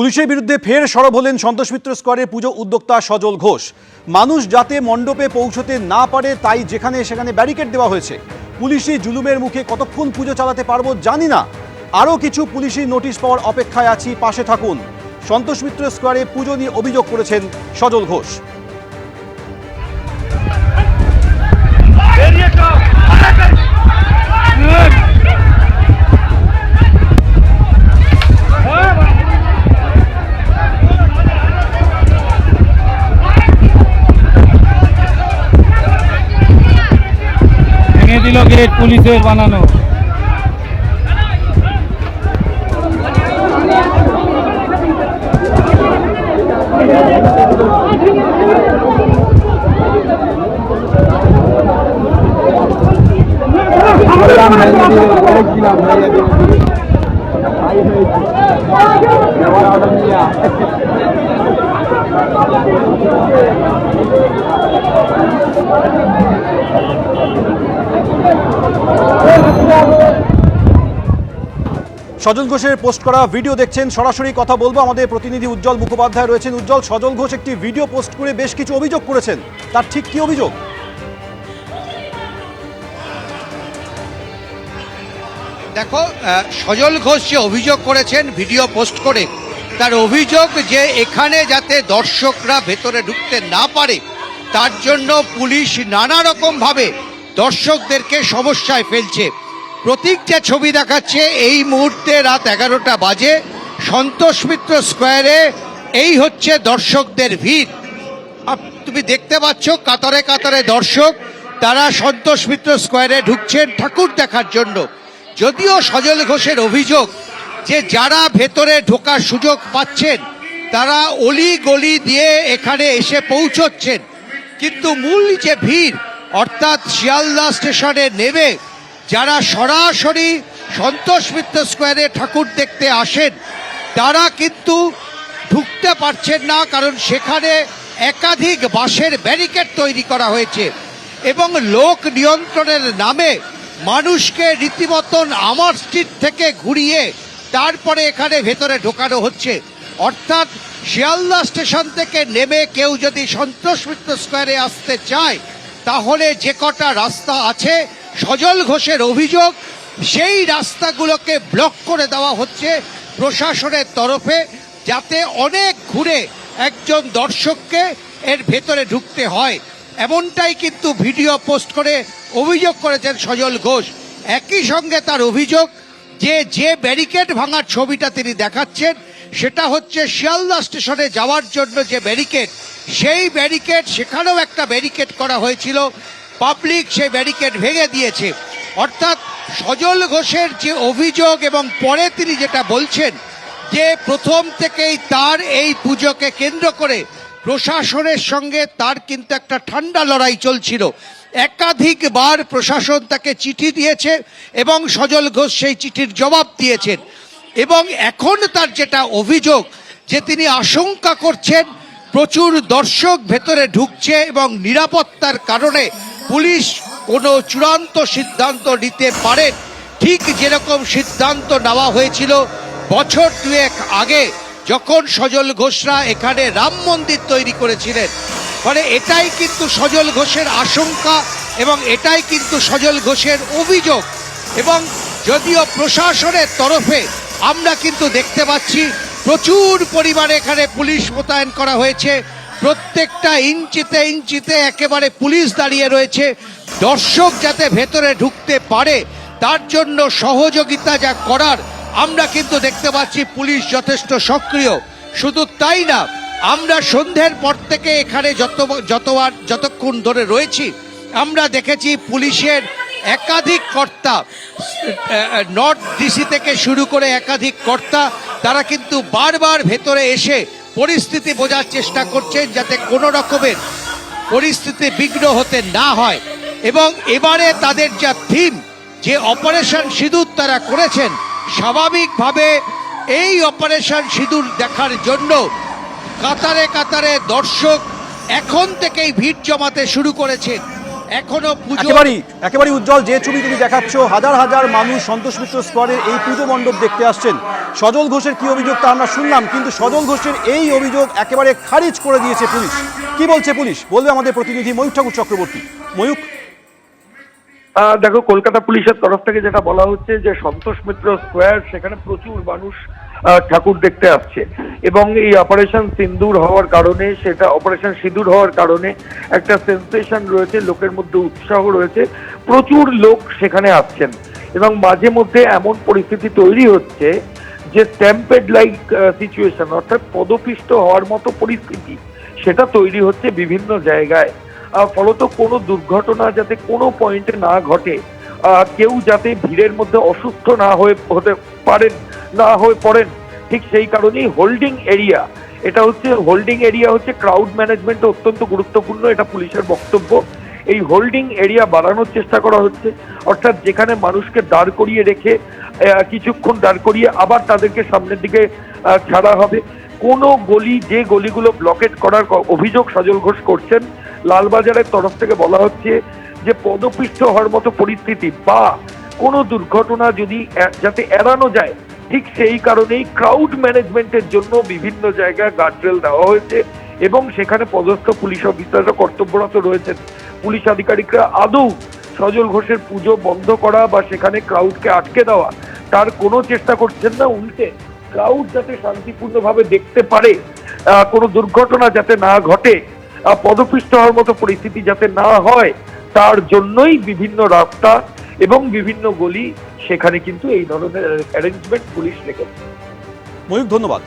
পুলিশের বিরুদ্ধে ফের সরব হলেন সন্তোষ মিত্র স্কোয়ারের পুজো উদ্যোক্তা সজল ঘোষ। মানুষ যাতে মণ্ডপে পৌঁছতে না পারে, তাই যেখানে সেখানে ব্যারিকেড দেওয়া হয়েছে। পুলিশি জুলুমের মুখে কতক্ষণ পুজো চালাতে পারব জানি না। আরও কিছু পুলিশি নোটিশ পাওয়ার অপেক্ষায় আছি, পাশে থাকুন। সন্তোষ মিত্র স্কোয়ারে পুজো নিয়ে অভিযোগ করেছেন সজল ঘোষ। গেট পুলিশের বানানো। সজল ঘোষের পোস্ট করা ভিডিও দেখছেন, সরাসরি কথা বলব। আমাদের প্রতিনিধি উজ্জ্বল মুখোপাধ্যায় রয়েছেন। উজ্জ্বল, সজল ঘোষ একটি ভিডিও পোস্ট করে বেশ কিছু অভিযোগ করেছেন। তার ঠিক কি অভিযোগ? দেখো সজল ঘোষ যে অভিযোগ করেছেন, ভিডিও পোস্ট করে, তার অভিযোগ যে এখানে যাতে দর্শকরা ভেতরে ঢুকতে না পারে, তার জন্য পুলিশ নানা রকমভাবে দর্শকদেরকে সমস্যায় ফেলছে। প্রতীক যে ছবি দেখাচ্ছে এই মুহূর্তে রাত এগারোটা বাজে সন্তোষ মিত্র স্কোয়ারে। এই হচ্ছে দর্শকদের ভিড়। তুমি দেখতে পাচ্ছ কাতারে কাতারে দর্শক, তারা সন্তোষ মিত্র স্কোয়ারে ঢুকছেন ঠাকুর দেখার জন্য। যদিও সজল ঘোষের অভিযোগ যে যারা ভেতরে ঢোকার সুযোগ পাচ্ছেন, তারা অলি গলি দিয়ে এখানে এসে পৌঁছচ্ছেন। কিন্তু মূল যে ভিড়, অর্থাৎ শিয়ালদা স্টেশনে নেমে যারা সরাসরি সন্তোষ মিত্র স্কোয়ারে ঠাকুর দেখতে আসেন, তারা কিন্তু ঢুকতে পারছেন না, কারণ সেখানে একাধিক বাঁশের ব্যারিকেড তৈরি করা হয়েছে এবং লোক নিয়ন্ত্রণের নামে মানুষকে রীতিমতন আমার স্ট্রিট থেকে ঘুরিয়ে তারপরে এখানে ভেতরে ঢোকানো হচ্ছে। অর্থাৎ শিয়ালদা স্টেশন থেকে নেমে কেউ যদি সন্তোষ মিত্র স্কোয়ারে আসতে চায়, তাহলে যে কটা রাস্তা আছে সজল ঘোষের অভিযোগ, সেই রাস্তাগুলোকে ব্লক করে দেওয়া হচ্ছে প্রশাসনের তরফে যাতে অনেক ঘুরে একজন দর্শককে এর ভেতরে ঢুকতে হয়। এমনটাই কিন্তু ভিডিও পোস্ট করে অভিযোগ করেছেন সজল ঘোষ। একই সঙ্গে তার অভিযোগ যে যে ব্যারিকেড ভাঙার ছবিটা তিনি দেখাচ্ছেন, সেটা হচ্ছে শিয়ালদা স্টেশনে যাওয়ার জন্য যে ব্যারিকেড, সেই ব্যারিকেড, সেখানেও একটা ব্যারিকেড করা হয়েছিল। পাবলিক সে ব্যারিকেড ভেঙে দিয়েছে। অর্থাৎ সজল ঘোষের যে অভিযোগ এবং পরে তিনি যেটা বলছেন যে প্রথম থেকেই তার এই পুজোকে কেন্দ্র করে প্রশাসনের সঙ্গে তার কিন্তু একটা ঠান্ডা লড়াই চলছিল। একাধিকবার প্রশাসন তাকে চিঠি দিয়েছে এবং সজল ঘোষ সেই চিঠির জবাব দিয়েছেন। এবং এখন তার যেটা অভিযোগ যে তিনি আশঙ্কা করছেন, প্রচুর দর্শক ভেতরে ঢুকছে এবং নিরাপত্তার কারণে পুলিশ কোনো চূড়ান্ত সিদ্ধান্ত নিতে পারে। ঠিক যেরকম সিদ্ধান্ত নেওয়া হয়েছিল বছর দুয়েক আগে, যখন সজল ঘোষরা এখানে রাম মন্দির তৈরি করেছিলেন। মানে এটাই কিন্তু সজল ঘোষের আশঙ্কা এবং এটাই কিন্তু সজল ঘোষের অভিযোগ। এবং যদিও প্রশাসনের তরফে আমরা কিন্তু দেখতে পাচ্ছি, প্রচুর পরিমাণে এখানে পুলিশ মোতায়েন করা হয়েছে। প্রত্যেকটা ইঞ্চিতে ইঞ্চিতে একেবারে পুলিশ দাঁড়িয়ে রয়েছে। দর্শক যাতে ভেতরে ঢুকতে পারে, তার জন্য সহযোগিতা যা করার, আমরা কিন্তু দেখতে পাচ্ছি পুলিশ যথেষ্ট সক্রিয়। শুধু তাই না, আমরা সন্ধ্যের পর থেকে এখানে যত, যতবার, যতক্ষণ ধরে রয়েছি, আমরা দেখেছি পুলিশের একাধিক কর্তা নর্থ ডিসি থেকে শুরু করে একাধিক কর্তা, তারা কিন্তু বারবার ভেতরে এসে পরিস্থিতি বোঝার চেষ্টা করছেন যাতে কোনো রকমের পরিস্থিতি বিঘ্ন হতে না হয়। এবং এবারে তাদের যা থিম, যে অপারেশন সিঁদুর তারা করেছেন, স্বাভাবিকভাবে এই অপারেশন সিঁদুর দেখার জন্য কাতারে কাতারে দর্শক এখন থেকেই ভিড় জমাতে শুরু করেছেন। এখনও একেবারেই একেবারেই উজ্জ্বল যে ছবি তুমি দেখাচ্ছ হাজার হাজার মানুষ সন্তোষ মিত্র স্কোয়ারের এই পুজো মণ্ডপ দেখতে আসছেন। সজল ঘোষের কি অভিযোগ তা আমরা শুনলাম কিন্তু সজল ঘোষের এই অভিযোগ একেবারে খারিজ করে দিয়েছে পুলিশ। কি বলছে পুলিশ? বলবে আমাদের প্রতিনিধি ময়ূক ঠাকুর চক্রবর্তী। ময়ূক আহ, দেখো কলকাতা পুলিশের তরফ থেকে যেটা বলা হচ্ছে যে সন্তোষ মিত্র স্কোয়ার সেখানে প্রচুর মানুষ ঠাকুর দেখতে আসছে। এবং এই অপারেশন সিন্দুর হওয়ার কারণে, সেটা অপারেশন সিঁদুর হওয়ার কারণে একটা সেন্সেশন রয়েছে, লোকের মধ্যে উৎসাহ রয়েছে। প্রচুর লোক সেখানে আসছেন। এবং মাঝে মধ্যে এমন পরিস্থিতি তৈরি হচ্ছে যে স্ট্যাম্পেড লাইক সিচুয়েশন অর্থাৎ পদপিষ্ট হওয়ার মতো পরিস্থিতি, সেটা তৈরি হচ্ছে বিভিন্ন জায়গায়। ফলত কোনো দুর্ঘটনা যাতে কোনো পয়েন্টে না ঘটে কেউ যাতে ভিড়ের মধ্যে অসুস্থ না হয়ে, হতে পারেন না হয়ে পড়েন। ঠিক সেই কারণেই হোল্ডিং এরিয়া এটা হচ্ছে হোল্ডিং এরিয়া হচ্ছে ক্রাউড ম্যানেজমেন্ট অত্যন্ত গুরুত্বপূর্ণ, এটা পুলিশের বক্তব্য। এই হোল্ডিং এরিয়া বাড়ানোর চেষ্টা করা হচ্ছে। অর্থাৎ যেখানে মানুষকে দাঁড় করিয়ে রেখে কিছুক্ষণ দাঁড় করিয়ে আবার তাদেরকে সামনের দিকে ছাড়া হবে। কোনো গলি, যে গলিগুলো ব্লকেট করার অভিযোগ সজল ঘোষ করছেন, লালবাজারের তরফ থেকে বলা হচ্ছে যে পদপিষ্ট হওয়ার মতো পরিস্থিতি বা কোনো দুর্ঘটনা যদি যাতে এড়ানো যায় ঠিক সেই কারণেই ক্রাউড ম্যানেজমেন্টের জন্য বিভিন্ন জায়গায় গার্ডরেল দেওয়া হয়েছে এবং সেখানে পদস্থ পুলিশ অফিসাররা কর্তব্যরত রয়েছেন। পুলিশ আধিকারিকরা আদৌ সজল ঘোষের পুজো বন্ধ করা বা সেখানে ক্রাউডকে আটকে দেওয়া, তার কোনো চেষ্টা করছেন না, উল্টে ক্রাউড যাতে শান্তিপূর্ণভাবে দেখতে পারে কোনো দুর্ঘটনা যাতে না ঘটে পদপিষ্ট হওয়ার মতো পরিস্থিতি যাতে না হয়, তার জন্যই বিভিন্ন রাস্তা এবং বিভিন্ন গলি সেখানে কিন্তু এই ধরনের অ্যারেঞ্জমেন্ট পুলিশ রেখেছে। ময়ূক ধন্যবাদ।